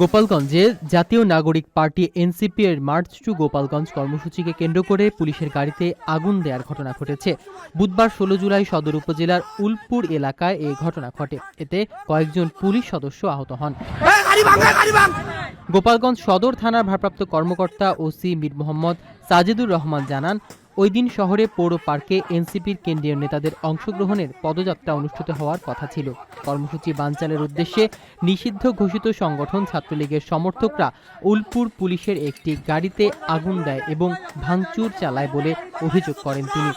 গোপালগঞ্জে জাতীয় নাগরিক পার্টি এনসিপি এর মার্চ টু গোপালগঞ্জ কর্মসূচিকে কেন্দ্র করে পুলিশের গাড়িতে আগুন দেওয়ার ঘটনা ঘটেছে। বুধবার ষোলো জুলাই সদর উপজেলার উলপুর এলাকায় এই ঘটনা ঘটে। এতে কয়েকজন পুলিশ সদস্য আহত হন। গোপালগঞ্জ সদর থানার ভারপ্রাপ্ত কর্মকর্তা ওসি মীর মোহাম্মদ সাজিদুর রহমান জানান ওই দিন শহরে পৌর পার্কে এনসিপির কেন্দ্রীয় নেতাদের অংশগ্রহণের পদযাত্রা অনুষ্ঠিত হওয়ার কথা ছিল। কর্মসূচি বানচালের উদ্দেশ্যে নিষিদ্ধ ঘোষিত সংগঠন ছাত্রলীগের সমর্থকরা উলপুর পুলিশের একটি গাড়িতে আগুন দেয় এবং ভাঙচুর চালায় বলে অভিযোগ করেন তিনি।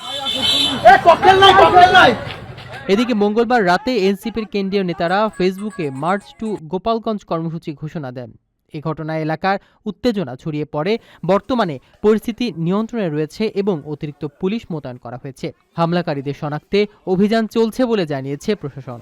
এদিকে মঙ্গলবার রাতে এনসিপির কেন্দ্রীয় নেতারা ফেসবুকে মার্চ টু গোপালগঞ্জ কর্মসূচি ঘোষণা দেন। এই ঘটনায় এলাকার উত্তেজনা ছড়িয়ে পড়ে। বর্তমানে পরিস্থিতি নিয়ন্ত্রণে রয়েছে এবং অতিরিক্ত পুলিশ মোতায়েন করা হয়েছে। হামলাকারীদের শনাক্তে অভিযান চলছে বলে জানিয়েছে প্রশাসন।